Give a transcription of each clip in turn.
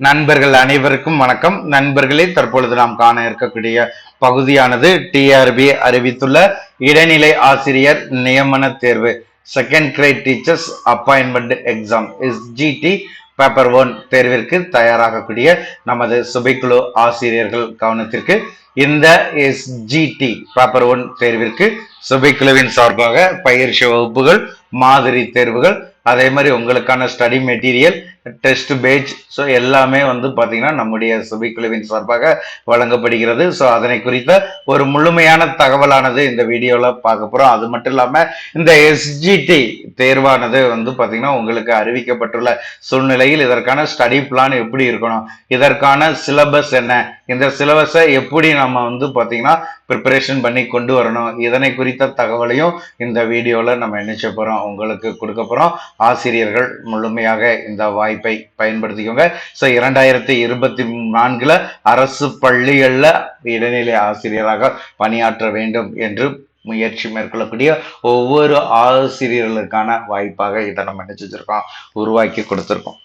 நண்பர்கள் அனைவருக்கும் வணக்கம். நண்பர்களே தற்பொழுது நாம் காண இருக்கக்கூடிய பகுதியானது டிஆர்பி அறிவித்துள்ள இடைநிலை ஆசிரியர் நியமன தேர்வு. Second grade teachers appointment exam SGT paper one தேர்விற்கு தயாராகக்கூடிய நமது சுபைக்குழு ஆசிரியர்கள் கவனத்திற்கு இந்த எஸ்ஜிடி பேப்பர் ஒன் தேர்விற்கு சுபைக்குழுவின் சார்பாக பயிற்சி வகுப்புகள் மாதிரி தேர்வுகள் அதே மாதிரி உங்களுக்கான study material test page so எல்லாமே வந்து பார்த்தீங்கன்னா நம்முடைய சுபிக்குழுவின் சார்பாக வழங்கப்படுகிறது. ஸோ அதனை குறித்த ஒரு முழுமையான தகவலானது இந்த வீடியோவில் பார்க்க போகிறோம் அது மட்டும் இல்லாமல் இந்த எஸ்ஜிடி தேர்வானது வந்து பார்த்தீங்கன்னா உங்களுக்கு அறிவிக்கப்பட்டுள்ள சூழ்நிலையில் இதற்கான ஸ்டடி பிளான் எப்படி இருக்கணும்? இதற்கான சிலபஸ் என்ன? இந்த சிலபஸை எப்படி நம்ம வந்து பார்த்தீங்கன்னா ப்ரிப்பரேஷன் பண்ணி கொண்டு வரணும். இதனை குறித்த தகவலையும் இந்த வீடியோவில் நம்ம நினைச்ச போகிறோம் உங்களுக்கு கொடுக்க போகிறோம் ஆசிரியர்கள் முழுமையாக இந்த வாய்ப்பை பயன்படுத்திக்கோங்க. ஸோ இரண்டாயிரத்தி இருபத்தி நான்கில் அரசு பள்ளிகளில் இடைநிலை ஆசிரியராக பணியாற்ற வேண்டும் என்று முயற்சி மேற்கொள்ளக்கூடிய ஒவ்வொரு ஆசிரியர்களுக்கான வாய்ப்பாக இதை நம்ம நினைச்சிருக்கோம் உருவாக்கி கொடுத்துருக்கோம்.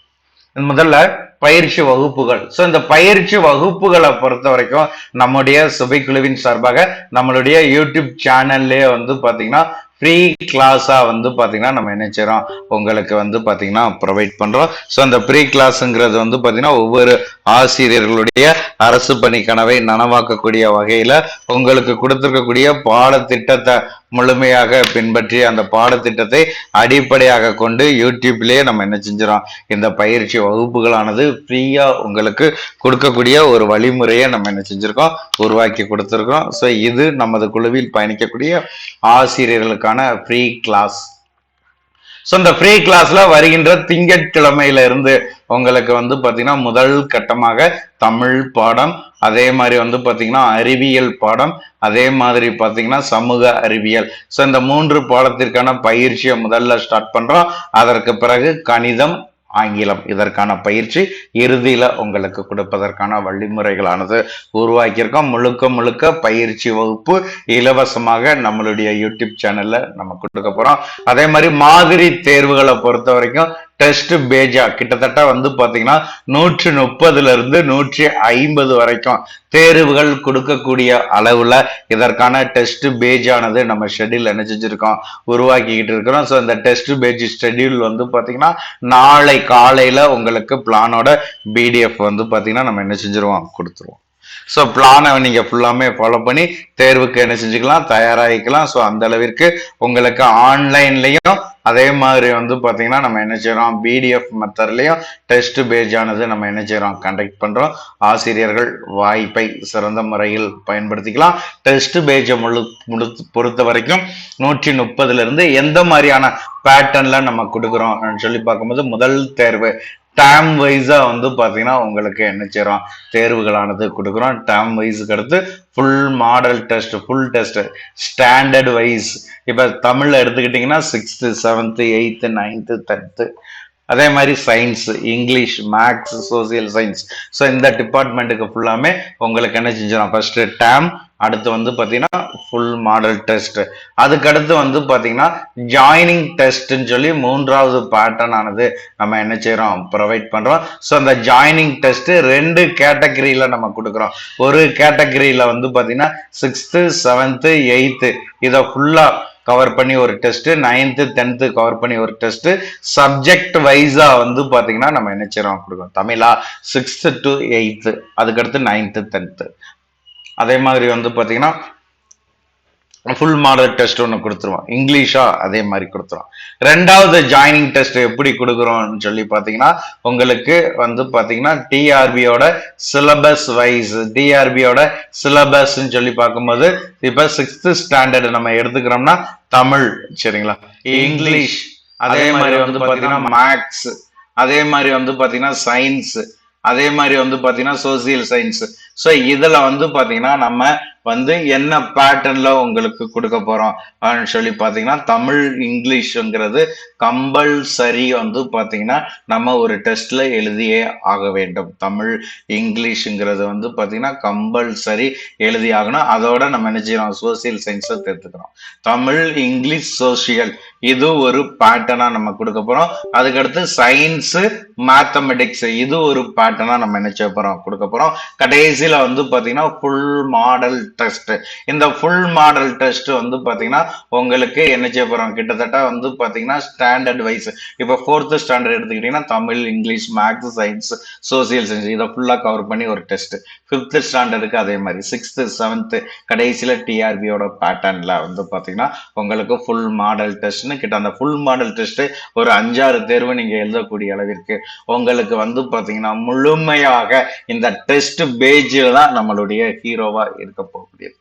முதல்ல பயிற்சி வகுப்புகள். ஸோ இந்த பயிற்சி வகுப்புகளை பொறுத்த வரைக்கும் நம்முடைய சுபைக்குழுவின் சார்பாக நம்மளுடைய யூடியூப் சேனல்லே வந்து பார்த்தீங்கன்னா ஃப்ரீ கிளாஸாக வந்து பார்த்தீங்கன்னா நம்ம என்ன செய்கிறோம் உங்களுக்கு வந்து பார்த்தீங்கன்னா ப்ரொவைட் பண்ணுறோம் ஸோ அந்த ப்ரீ கிளாஸுங்கிறது வந்து பார்த்தீங்கன்னா ஒவ்வொரு ஆசிரியர்களுடைய அரசு பணி கனவை நனவாக்கக்கூடிய வகையில் உங்களுக்கு கொடுத்துருக்கக்கூடிய பாடத்திட்டத்தை முழுமையாக பின்பற்றி அந்த பாடத்திட்டத்தை அடிப்படையாக கொண்டு யூடியூப்லேயே நம்ம என்ன செஞ்சிடறோம்? இந்த பயிற்சி வகுப்புகளானது ஃப்ரீயாக உங்களுக்கு கொடுக்கக்கூடிய ஒரு வழிமுறையை நம்ம என்ன செஞ்சுருக்கோம்? உருவாக்கி கொடுத்துருக்கோம். ஸோ இது நமது குழுவில் பயணிக்கக்கூடிய ஆசிரியர்களுக்கான ஃப்ரீ கிளாஸ். ஸோ இந்த ஃப்ரீ கிளாஸ்ல வருகின்ற திங்கட்கிழமையில இருந்து உங்களுக்கு வந்து பார்த்தீங்கன்னா முதல் கட்டமாக தமிழ் பாடம் அதே மாதிரி வந்து பார்த்தீங்கன்னா அறிவியல் பாடம் அதே மாதிரி பார்த்தீங்கன்னா சமூக அறிவியல். ஸோ இந்த மூன்று பாடத்திற்கான பயிற்சியை முதல்ல ஸ்டார்ட் பண்ணுறோம் அதற்கு பிறகு கணிதம் ஆங்கிலம் இதற்கான பயிற்சி இறுதியில உங்களுக்கு கொடுப்பதற்கான வழிமுறைகளானது உருவாக்கியிருக்கோம். முழுக்க முழுக்க பயிற்சி வகுப்பு இலவசமாக நம்மளுடைய யூடியூப் சேனல்ல நம்ம கொடுக்க போறோம். அதே மாதிரி மாதிரி தேர்வுகளை பொறுத்த வரைக்கும் டெஸ்ட் பேஜா. கிட்டத்தட்ட வந்து பார்த்தீங்கன்னா நூற்றி முப்பதுல இருந்து நூற்றி ஐம்பது வரைக்கும் தேர்வுகள் கொடுக்கக்கூடிய அளவில் இதற்கான டெஸ்ட் பேஜானது நம்ம ஷெட்யூல் என்ன செஞ்சுருக்கோம் உருவாக்கிக்கிட்டு இருக்கிறோம். ஸோ இந்த டெஸ்ட் பேஜ் ஷெட்யூல் வந்து பார்த்தீங்கன்னா நாளை காலையில உங்களுக்கு பிளானோட பிடிஎஃப் வந்து பார்த்தீங்கன்னா நம்ம என்ன செஞ்சிருவோம்? கொடுத்துருவோம். ஸோ பிளானை நீங்கள் ஃபுல்லாமே ஃபாலோ பண்ணி தேர்வுக்கு என்ன செஞ்சுக்கலாம்? தயாராகிக்கலாம். ஸோ அந்த அளவிற்கு உங்களுக்கு ஆன்லைன்லையும் அதே மாதிரி வந்து பார்த்தீங்கன்னா நம்ம என்ன செய்கிறோம் பிடிஎஃப் மெத்தட்லையும் டெஸ்ட் பேஜ் ஆனது நம்ம என்ன செய்கிறோம் கண்டக்ட் பண்ணுறோம் ஆசிரியர்கள் வாய்ப்பை சிறந்த முறையில் பயன்படுத்திக்கலாம். டெஸ்ட் பேஜை முழு முழு பொறுத்த வரைக்கும் நூற்றி முப்பதுலேருந்து எந்த மாதிரியான பேட்டர்னில் நம்ம கொடுக்குறோம்? சொல்லி பார்க்கும்போது முதல் தேர்வு டேம் வைஸாக வந்து பார்த்தீங்கன்னா உங்களுக்கு என்ன செய்கிறோம் தேர்வுகளானது கொடுக்குறோம். டேம் வைஸுக்கு அடுத்து full model test full test standard wise இப்போ தமிழில் எடுத்துக்கிட்டிங்கன்னா sixth seventh eighth ninth tenth அதே மாதிரி science English maths social science so இந்த டிபார்ட்மெண்ட்டுக்கு ஃபுல்லாமே உங்களுக்கு என்ன செஞ்சிடும் ஃபர்ஸ்ட் டேம் அடுத்து வந்து பார்த்தீங்கன்னா ஃபுல் மாடல் டெஸ்ட் அதுக்கடுத்து வந்து பார்த்தீங்கன்னா ஜாயினிங் டெஸ்ட்னு சொல்லி மூன்றாவது பேட்டர்ன் ஆனது நம்ம என்ன செய்கிறோம் ப்ரொவைட் பண்ணுறோம் ஸோ அந்த ஜாயினிங் டெஸ்ட்டு ரெண்டு கேட்டகரியில் நம்ம கொடுக்குறோம். ஒரு கேட்டகரியில் வந்து பார்த்தீங்கன்னா சிக்ஸ்த்து செவன்த்து எயித்து இதை ஃபுல்லாக கவர் பண்ணி ஒரு டெஸ்ட்டு நைன்த்து டென்த்து கவர் பண்ணி ஒரு டெஸ்ட்டு சப்ஜெக்ட் வைஸாக வந்து பார்த்தீங்கன்னா நம்ம என்ன செய்கிறோம் கொடுக்கணும் தமிழா சிக்ஸ்த்து டு எயித்து அதுக்கடுத்து நைன்த்து டென்த்து அதே மாதிரி வந்து பாத்தீங்கன்னா ஃபுல் மாடல் டெஸ்ட் ஒன்று கொடுத்துருவோம் இங்கிலீஷா அதே மாதிரி கொடுத்துருவோம் ரெண்டாவது ஜாயினிங் டெஸ்ட் எப்படி கொடுக்குறோம்னு சொல்லி பார்த்தீங்கன்னா உங்களுக்கு வந்து பார்த்தீங்கன்னா டிஆர்பியோட சிலபஸ் வைஸ் டிஆர்பியோட சிலபஸ்ன்னு சொல்லி பார்க்கும்போது இப்போ சிக்ஸ்த் ஸ்டாண்டர்ட் நம்ம எடுத்துக்கிறோம்னா தமிழ் சரிங்களா? இங்கிலீஷ் அதே மாதிரி வந்து பார்த்தீங்கன்னா மேக்ஸ் அதே மாதிரி வந்து பார்த்தீங்கன்னா சயின்ஸ் அதே மாதிரி வந்து பார்த்தீங்கன்னா சோசியல் சயின்ஸ் ஸோ இதுல வந்து பாத்தீங்கன்னா நம்ம வந்து என்ன பேட்டர்ன்ல உங்களுக்கு கொடுக்க போறோம் அப்படின்னு சொல்லி பாத்தீங்கன்னா தமிழ் இங்கிலீஷ்ங்கிறது கம்பல்சரி வந்து பாத்தீங்கன்னா நம்ம ஒரு டெஸ்ட்ல எழுதியே ஆக வேண்டும். தமிழ் இங்கிலீஷுங்கிறது வந்து பாத்தீங்கன்னா கம்பல்சரி எழுதி ஆகணும். அதோட நம்ம என்ன செய்யறோம்? சோசியல் சயின்ஸை சேர்த்துக்கிறோம் தமிழ் இங்கிலீஷ் சோசியல் இது ஒரு பேட்டர்னா நம்ம கொடுக்க போறோம். அதுக்கடுத்து சயின்ஸ் மேத்தமெட்டிக்ஸ் இது ஒரு பேட்டர்னா நம்ம என்ன செய்ய போறோம்? கொடுக்க போறோம். கடைசியில வந்து பாத்தீங்கன்னா ஃபுல் மாடல் டெஸ்ட் இந்த ஃபுல் மாடல் டெஸ்ட் வந்து பாத்தீங்கன்னா உங்களுக்கு என்ன செய்ய போறோம்? கிட்டத்தட்ட வந்து பாத்தீங்கன்னா ஸ்டாண்டர்ட் வைஸ் இப்போ ஃபோர்த்து ஸ்டாண்டர்ட் எடுத்துக்கிட்டீங்கன்னா Tamil English maths science social science இதை ஃபுல்லா கவர் பண்ணி ஒரு டெஸ்ட் ஃபிஃப்த் ஸ்டாண்டர்டுக்கு அதே மாதிரி. சிக்ஸ்த் செவன்த் கடைசியில டிஆர்பியோட பேட்டர்ன்ல வந்து பாத்தீங்கன்னா உங்களுக்கு ஃபுல் மாடல் டெஸ்ட்னு கிட்ட அந்த ஃபுல் மாடல் டெஸ்ட் ஒரு அஞ்சாறு தேர்வு நீங்க எழுதக்கூடிய அளவிற்கு உங்களுக்கு வந்து பாத்தீங்கன்னா முழுமையாக இந்த டெஸ்ட் பேஜில் தான் நம்மளுடைய ஹீரோவா இருக்க போகக்கூடியது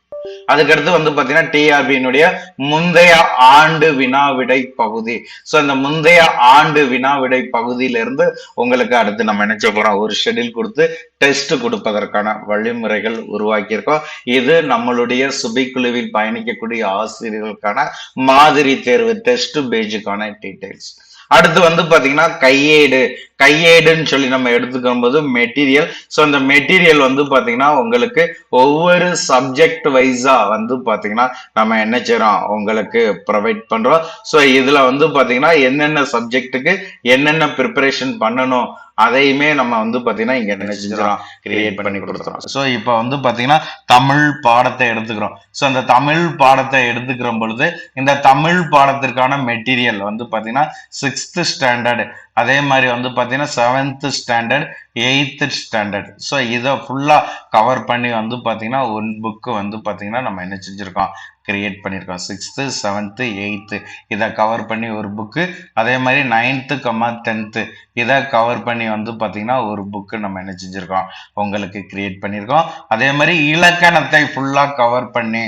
அதுக்கடுத்து வந்து பாத்தீங்கன்னா டிஆர்பியினுடைய முந்தைய ஆண்டு வினாவிடை பகுதி. சோ அந்த முந்தைய ஆண்டு வினாவிடை பகுதியில இருந்து உங்களுக்கு அடுத்து நம்ம நினைச்ச போறோம்? ஒரு ஷெடியூல் கொடுத்து டெஸ்ட் கொடுப்பதற்கான வழிமுறைகள் உருவாக்கியிருக்கோம். இது நம்மளுடைய சுபிக்குழுவில் பயணிக்கக்கூடிய ஆசிரியர்களுக்கான மாதிரி தேர்வு டெஸ்ட் பேஜுக்கான டீடைல்ஸ் அடுத்து வந்து பாத்தீங்கன்னா கையேடு கையேடுன்னு சொல்லி நம்ம எடுத்துக்கும் போது மெட்டீரியல் ஸோ அந்த மெட்டீரியல் வந்து பாத்தீங்கன்னா உங்களுக்கு ஒவ்வொரு சப்ஜெக்ட் வைஸா வந்து பாத்தீங்கன்னா நம்ம என்ன செய்யறோம் உங்களுக்கு ப்ரொவைட் பண்றோம். ஸோ இதுல வந்து பாத்தீங்கன்னா என்னென்ன சப்ஜெக்ட்டுக்கு என்னென்ன ப்ரிப்பரேஷன் பண்ணணும்? அதையுமே நம்ம வந்து பாத்தீங்கன்னா இங்க என்ன செஞ்சிடறோம் கிரியேட் பண்ணி கொடுத்துறோம் ஸோ இப்போ வந்து பாத்தீங்கன்னா தமிழ் பாடத்தை எடுத்துக்கிறோம். ஸோ அந்த தமிழ் பாடத்தை எடுத்துக்கிற பொழுது இந்த தமிழ் பாடத்திற்கான மெட்டீரியல் வந்து பாத்தீங்கன்னா சிக்ஸ்த் ஸ்டாண்டர்ட் அதே மாதிரி வந்து பாத்தீங்கன்னா seventh standard eighth standard so இதை ஃபுல்லாக கவர் பண்ணி வந்து பாத்தீங்கன்னா ஒன் புக்கு வந்து பாத்தீங்கன்னா நம்ம என்ன செஞ்சுருக்கோம்? கிரியேட் பண்ணியிருக்கோம் சிக்ஸ்த்து செவன்த்து எயித்து இதை கவர் பண்ணி ஒரு புக்கு அதே மாதிரி நைன்த்து கம்மா டென்த்து இதை கவர் பண்ணி வந்து பார்த்தீங்கன்னா ஒரு புக்கு நம்ம என்ன செஞ்சுருக்கோம்? உங்களுக்கு கிரியேட் பண்ணியிருக்கோம் அதே மாதிரி இலக்கணத்தை ஃபுல்லாக கவர் பண்ணி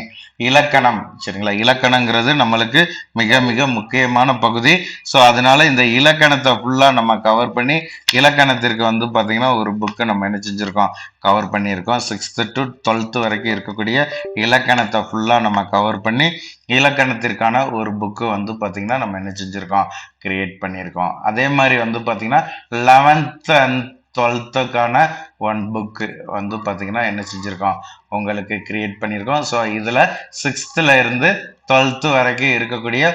இலக்கணம் சரிங்களா? இலக்கணங்கிறது நம்மளுக்கு மிக மிக முக்கியமான பகுதி. ஸோ அதனால இந்த இலக்கணத்தை ஃபுல்லாக நம்ம கவர் பண்ணி இலக்கணத்திற்கு வந்து பார்த்தீங்கன்னா ஒரு புக்கு நம்ம என்ன செஞ்சுருக்கோம்? கவர் பண்ணியிருக்கோம் சிக்ஸ்த்து டு டுவெல்த்து வரைக்கும் இருக்கக்கூடிய இலக்கணத்தை ஃபுல்லாக நம்ம கவர் பண்ணி இலக்கணத்திற்கான ஒரு புக்கு வந்து பார்த்திங்கன்னா நம்ம என்ன செஞ்சுருக்கோம்? கிரியேட் பண்ணியிருக்கோம். அதே மாதிரி வந்து பார்த்தீங்கன்னா லெவன்த் அண்ட் டுவெல்த்துக்கான ஒன் புக்கு வந்து பார்த்தீங்கன்னா என்ன செஞ்சுருக்கோம்? உங்களுக்கு கிரியேட் பண்ணியிருக்கோம். ஸோ இதில் சிக்ஸ்த்தில் இருந்து டுவெல்த்து வரைக்கும் இருக்கக்கூடிய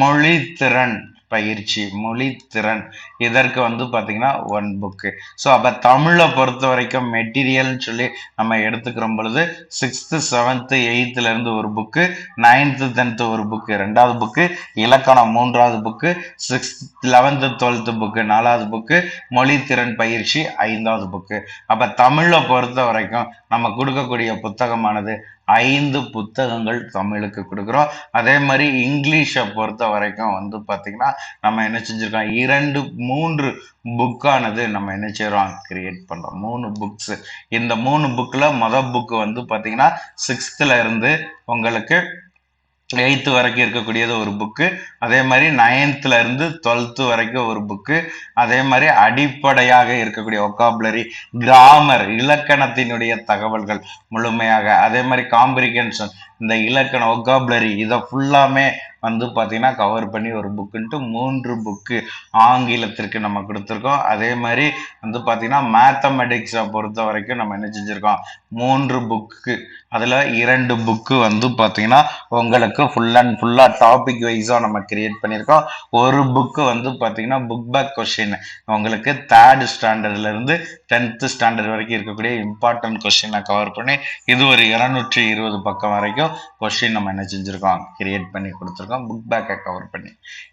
மொழி திறன் பயிற்சி மொழி திறன் இதற்கு வந்து பார்த்தீங்கன்னா ஒன் புக்கு ஸோ அப்போ தமிழை பொறுத்த வரைக்கும் மெட்டீரியல்னு சொல்லி நம்ம எடுத்துக்கிற பொழுது சிக்ஸ்த்து செவன்த்து எயித்துலேருந்து ஒரு புக்கு நைன்த்து டென்த்து ஒரு புக்கு ரெண்டாவது புக்கு இலக்கணம் மூன்றாவது book sixth eleventh twelfth book நாலாவது புக்கு மொழி திறன் பயிற்சி ஐந்தாவது புக்கு அப்போ தமிழை பொறுத்த வரைக்கும் நம்ம கொடுக்கக்கூடிய புத்தகமானது ஐந்து புத்தகங்கள் தமிழுக்கு கொடுக்குறோம். அதே மாதிரி இங்கிலீஷை பொறுத்த வரைக்கும் வந்து பார்த்திங்கன்னா நம்ம என்ன செஞ்சுருக்கோம்? இரண்டு மூன்று புக்கானது நம்ம என்ன செய்கிறோம் கிரியேட் பண்ணுறோம் மூணு புக்ஸ் இந்த மூணு புக்கில் மொதல் புக்கு வந்து பார்த்திங்கன்னா சிக்ஸ்த்தில் இருந்து உங்களுக்கு எயித்து வரைக்கும் இருக்கக்கூடியது ஒரு புக்கு அதே மாதிரி நைன்த்ல இருந்து டுவெல்த்து வரைக்கும் ஒரு புக்கு அதே மாதிரி அடிப்படையாக இருக்கக்கூடிய ஒக்காபுலரி கிராமர் இலக்கணத்தினுடைய தகவல்கள் முழுமையாக. அதே மாதிரி காம்பிரிகன்ஷன் இந்த இலக்கண ஒக்காபுலரி இதை ஃபுல்லாமே வந்து பார்த்தீங்கன்னா கவர் பண்ணி ஒரு புக்குன்ட்டு மூன்று புக்கு ஆங்கிலத்திற்கு நம்ம கொடுத்துருக்கோம். அதே மாதிரி வந்து பார்த்தீங்கன்னா மேத்தமெட்டிக்ஸை பொறுத்த வரைக்கும் நம்ம என்ன செஞ்சுருக்கோம்? மூன்று புக்கு அதில் இரண்டு புக்கு வந்து பார்த்தீங்கன்னா உங்களுக்கு ஃபுல் அண்ட் ஃபுல்லாக டாபிக் வைஸாக நம்ம கிரியேட் பண்ணியிருக்கோம். ஒரு புக்கு வந்து பார்த்தீங்கன்னா புக் பேக் கொஷின் உங்களுக்கு தேர்ட் ஸ்டாண்டர்ட்லேருந்து டென்த்து ஸ்டாண்டர்ட் வரைக்கும் இருக்கக்கூடிய இம்பார்ட்டன்ட் கொஷினை கவர் பண்ணி இது ஒரு இரநூற்றி இருபது பக்கம் வரைக்கும் கொஷின் நம்ம என்ன செஞ்சுருக்கோம்? கிரியேட் பண்ணி கொடுத்துருக்கோம். புக் பேக்கை கவர் பண்ணி.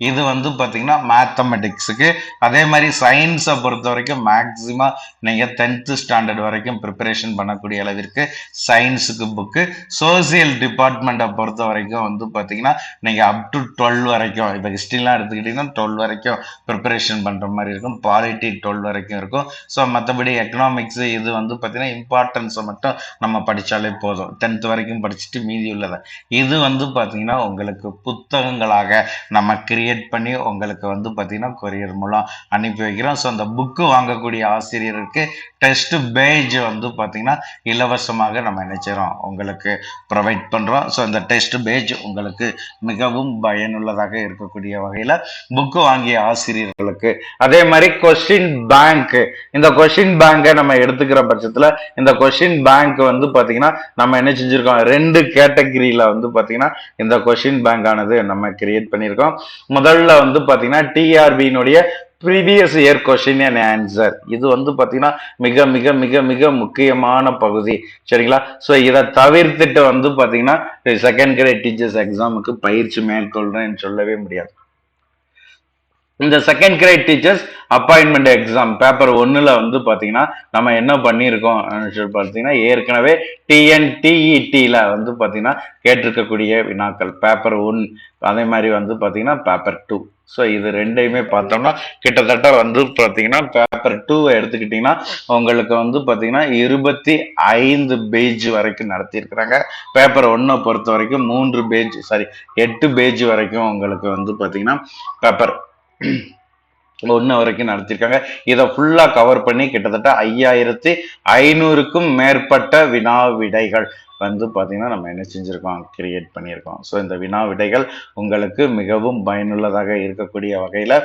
இது வந்து பார்த்தீங்கன்னா மேத்தமெட்டிக்ஸுக்கு அதே மாதிரி சயின்ஸை பொறுத்த வரைக்கும் மேக்ஸிமம் நீங்கள் டென்த்து ஸ்டாண்டர்ட் வரைக்கும் ப்ரிப்பரேஷன் பண்ணக்கூடிய அளவிற்கு சயின்ஸுக்கு புக்கு சோசியல் டிபார்ட்மெண்ட்டை பொறுத்த வரைக்கும் வந்து பார்த்தீங்கன்னா நீங்கள் அப் டு டுவெல் வரைக்கும் இப்போ ஹிஸ்ட்ரிலாம் எடுத்துக்கிட்டிங்கன்னா டுவெல் வரைக்கும் ப்ரிப்பரேஷன் பண்ணுற மாதிரி இருக்கும். பாலிட்டி டுவெல் வரைக்கும் இருக்கும். ஸோ மற்றபடி எக்கனாமிக்ஸ் இது வந்து பார்த்தீங்கன்னா இம்பார்ட்டன்ஸை மட்டும் நம்ம படித்தாலே போதும். டென்த் வரைக்கும் படிச்சுட்டு மீதி எழுதியுள்ளது இது வந்து பார்த்தீங்கன்னா உங்களுக்கு புத்தகங்களாக நம்ம கிரியேட் பண்ணி உங்களுக்கு வந்து பார்த்தீங்கன்னா கொரியர் மூலம் அனுப்பி வைக்கிறோம். ஸோ அந்த புக்கு வாங்கக்கூடிய ஆசிரியருக்கு டெஸ்ட் பேஜ் வந்து பார்த்தீங்கன்னா இலவசமாக நம்ம நினைச்சிடறோம் உங்களுக்கு ப்ரொவைட் பண்ணுறோம் ஸோ அந்த டெஸ்ட் பேஜ் உங்களுக்கு மிகவும் பயனுள்ளதாக இருக்கக்கூடிய வகையில் புக்கு வாங்கிய ஆசிரியர்களுக்கு. அதே மாதிரி கொஸ்டின் பேங்க் இந்த கொஸ்டின் பேங்கை நம்ம எடுத்துக்கிற பட்சத்தில் இந்த கொஸ்டின் பேங்க் வந்து பார்த்தீங்கன்னா நம்ம என்ன செஞ்சுருக்கோம்? ரெண்டு கேட்டகிரியில் வந்து பார்த்தீங்கன்னா இந்த கொஷின் பேங்க் ஆனது நம்ம கிரியேட் பண்ணியிருக்கோம். முதல்ல வந்து பார்த்தீங்கன்னா டிஆர்பியினுடைய previous year question and answer இது வந்து பார்த்தீங்கன்னா மிக மிக மிக மிக முக்கியமான பகுதி. சரிங்களா? ஸோ இதை தவிர்த்துட்டு வந்து பார்த்தீங்கன்னா செகண்ட் கிரேட் டீச்சர்ஸ் எக்ஸாமுக்கு பயிற்சி மேற்கொள்றேன்னு சொல்லவே முடியாது. இந்த second grade teachers appointment exam paper ஒன்றில் வந்து பார்த்தீங்கன்னா நம்ம என்ன பண்ணியிருக்கோம் சொல்லி பார்த்தீங்கன்னா ஏற்கனவே டிஎன்டிஇடியில் வந்து பார்த்தீங்கன்னா கேட்டிருக்கக்கூடிய வினாக்கள் பேப்பர் ஒன் அதே மாதிரி வந்து பார்த்தீங்கன்னா பேப்பர் டூ ஸோ இது ரெண்டையுமே பார்த்தோம்னா கிட்டத்தட்ட வந்து பார்த்தீங்கன்னா பேப்பர் டூவை எடுத்துக்கிட்டிங்கன்னா உங்களுக்கு வந்து பார்த்தீங்கன்னா இருபத்தி ஐந்து பேஜ் வரைக்கும் நடத்தியிருக்கிறாங்க. பேப்பர் ஒன்றை பொறுத்த வரைக்கும் மூன்று பேஜ் சாரி எட்டு பேஜ் வரைக்கும் உங்களுக்கு வந்து பார்த்தீங்கன்னா பேப்பர் ஒன்று வரைக்கும் நடத்தியிருக்காங்க. இதை ஃபுல்லாக கவர் பண்ணி கிட்டத்தட்ட ஐயாயிரத்தி ஐநூறுக்கும் மேற்பட்ட வினா விடைகள் வந்து பார்த்திங்கன்னா நம்ம என்ன செஞ்சுருக்கோம்? கிரியேட் பண்ணியிருக்கோம். ஸோ இந்த வினா விடைகள் உங்களுக்கு மிகவும் பயனுள்ளதாக இருக்கக்கூடிய வகையில்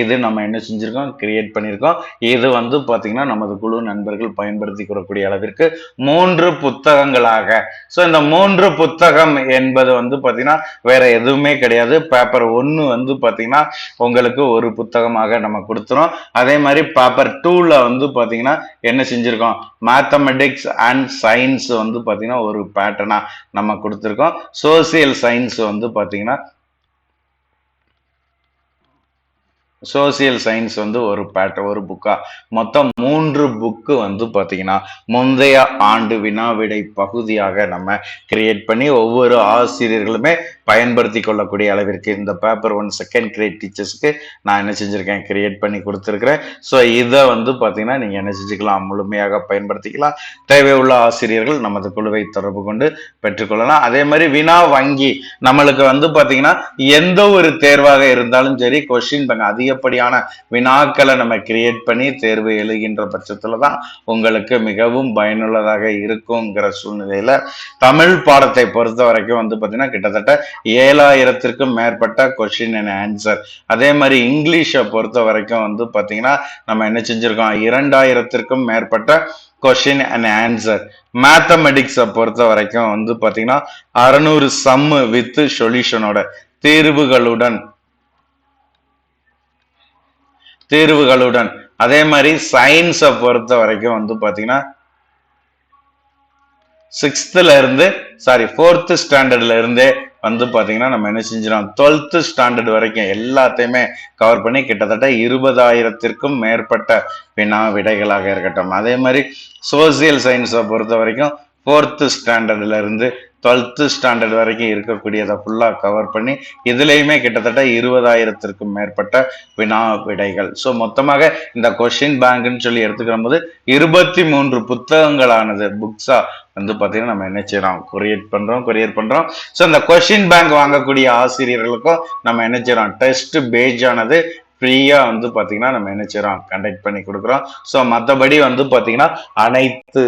இது நம்ம என்ன செஞ்சுருக்கோம்? கிரியேட் பண்ணியிருக்கோம். இது வந்து பார்த்திங்கன்னா நமது குழு நண்பர்கள் பயன்படுத்தி கொள்ளக்கூடிய அளவிற்கு மூன்று புத்தகங்களாக. ஸோ இந்த மூன்று புத்தகம் என்பது வந்து பார்த்தீங்கன்னா வேறு எதுவுமே கிடையாது. பேப்பர் ஒன்று வந்து பார்த்திங்கன்னா உங்களுக்கு ஒரு புத்தகமாக நம்ம கொடுத்துரும் அதே மாதிரி பேப்பர் டூவில் வந்து பார்த்திங்கன்னா என்ன செஞ்சுருக்கோம்? மேத்தமெட்டிக்ஸ் அண்ட் சயின்ஸ் வந்து பார்த்திங்கன்னா ஒரு பேட்டர்னா நம்ம கொடுத்துருக்கோம். சோசியல் சயின்ஸ் வந்து பார்த்தீங்கன்னா சோசியல் சயின்ஸ் வந்து ஒரு பேட்டர் ஒரு புக்கா மொத்தம் மூன்று புக்கு வந்து பார்த்தீங்கன்னா முந்தைய ஆண்டு வினாவிடை பகுதியாக நம்ம கிரியேட் பண்ணி ஒவ்வொரு ஆசிரியர்களுமே பயன்படுத்தி கொள்ளக்கூடிய அளவிற்கு இந்த பேப்பர் ஒன் செகண்ட் கிரேட் டீச்சர்ஸ்க்கு நான் என்ன செஞ்சுருக்கேன்? கிரியேட் பண்ணி கொடுத்துருக்குறேன். ஸோ இதை வந்து பார்த்தீங்கன்னா நீங்கள் என்ன செஞ்சுக்கலாம்? முழுமையாக பயன்படுத்திக்கலாம். தேவையுள்ள ஆசிரியர்கள் நமது குழுவை தொடர்பு கொண்டு பெற்றுக்கொள்ளலாம் அதே மாதிரி வினா வங்கி நம்மளுக்கு வந்து பார்த்தீங்கன்னா எந்த ஒரு தேர்வாக இருந்தாலும் சரி கொஷின் பேங்க் அதிகப்படியான வினாக்களை நம்ம கிரியேட் பண்ணி தேர்வு எழுகின்ற பட்சத்தில் தான் உங்களுக்கு மிகவும் பயனுள்ளதாக இருக்குங்கிற சூழ்நிலையில் தமிழ் பாடத்தை பொறுத்த வரைக்கும் வந்து பார்த்தீங்கன்னா கிட்டத்தட்ட ஏழாயிரத்திற்கும் மேற்பட்ட கொஸ்டின் அண்ட் ஆன்சர் அதே மாதிரி இங்கிலீஷை பொறுத்த வரைக்கும் வந்து பார்த்தீங்கன்னா நம்ம என்ன செஞ்சிருக்கோம்? இரண்டாயிரத்திற்கும் மேற்பட்ட கொஷின் அண்ட் ஆன்சர் மேத்தமெட்டிக்ஸை பொறுத்த வரைக்கும் வந்து பார்த்தீங்கன்னா அறநூறு சம்மு வித் சொல்யூஷனோட தீர்வுகளுடன் தீர்வுகளுடன். அதே மாதிரி சயின்ஸை பொறுத்த வரைக்கும் வந்து பார்த்தீங்கன்னா சிக்ஸ்த்துல இருந்து சாரி ஃபோர்த்து ஸ்டாண்டர்ட்ல இருந்தே வந்து பார்த்தீங்கன்னா நம்ம என்ன செஞ்சிடும் டுவெல்த்து ஸ்டாண்டர்ட் வரைக்கும் எல்லாத்தையுமே கவர் பண்ணி கிட்டத்தட்ட இருபதாயிரத்திற்கும் மேற்பட்ட வினா விடைகளாக இருக்கட்டும். அதே மாதிரி சோசியல் சயின்ஸை பொறுத்த வரைக்கும் ஃபோர்த்து ஸ்டாண்டர்ட்லேருந்து டுவெல்த்து ஸ்டாண்டர்ட் வரைக்கும் இருக்கக்கூடியதை ஃபுல்லாக கவர் பண்ணி இதுலேயுமே கிட்டத்தட்ட இருபதாயிரத்திற்கும் மேற்பட்ட வினா விடைகள். ஸோ மொத்தமாக இந்த கொஷின் பேங்க்னு சொல்லி எடுத்துக்கிற போது இருபத்தி மூன்று புத்தகங்களானது புக்ஸாக வந்து பார்த்தீங்கன்னா நம்ம என்ன செய்யறோம்? கொரியர் பண்றோம் கொரியர் பண்றோம். ஸோ அந்த கொஷின் பேங்க் வாங்கக்கூடிய ஆசிரியர்களுக்கும் நம்ம என்ன செய்யறோம்? டெஸ்ட் பேஜ் ஆனது ஃப்ரீயாக வந்து பார்த்தீங்கன்னா நம்ம என்ன செய்யறோம்? கண்டக்ட் பண்ணி கொடுக்குறோம். ஸோ மற்றபடி வந்து பார்த்தீங்கன்னா அனைத்து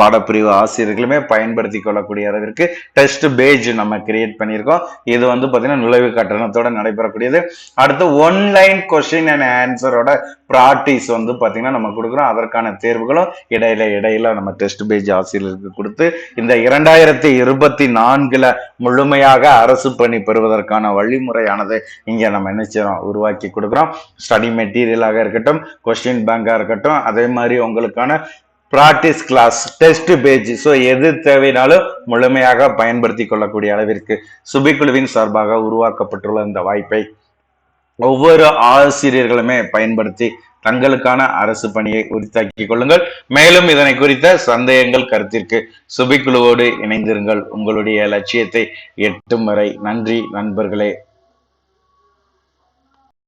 பாடப்பிரிவு ஆசிரியர்களுமே பயன்படுத்தி கொள்ளக்கூடிய அளவிற்கு டெஸ்ட் பேஜ் நம்ம கிரியேட் பண்ணியிருக்கோம். இது வந்து பார்த்தீங்கன்னா நுழைவு கட்டணத்தோட நடைபெறக்கூடியது. அடுத்து ஒன்லைன் கொஸ்டின் அண்ட் ஆன்சரோட ப்ராக்டிஸ் வந்து பார்த்தீங்கன்னா நம்ம கொடுக்குறோம். அதற்கான தேர்வுகளும் இடையில இடையில நம்ம டெஸ்ட் பேஜ் ஆசிரியர்களுக்கு கொடுத்து இந்த இரண்டாயிரத்தி இருபத்தி நான்குல முழுமையாக அரசு பணி பெறுவதற்கான வழிமுறையானது இங்கே நம்ம என்ன உருவாக்கி கொடுக்குறோம். ஸ்டடி மெட்டீரியலாக இருக்கட்டும் கொஸ்டின் பேங்காக இருக்கட்டும் அதே மாதிரி உங்களுக்கான practice class test page so எது தேவைனாலும் முழுமையாக பயன்படுத்தி கொள்ளக்கூடிய அளவிற்கு சுபிக்குழுவின் சார்பாக உருவாக்கப்பட்டுள்ள இந்த வாய்ப்பை ஒவ்வொரு ஆசிரியர்களுமே பயன்படுத்தி தங்களுக்கான அரசு பணியை உரித்தாக்கிக் கொள்ளுங்கள். மேலும் இதனை குறித்த சந்தேகங்கள் கருத்திற்கு சுபிக்குழுவோடு இணைந்திருங்கள். உங்களுடைய லட்சியத்தை எட்டும் வரை நன்றி நண்பர்களே.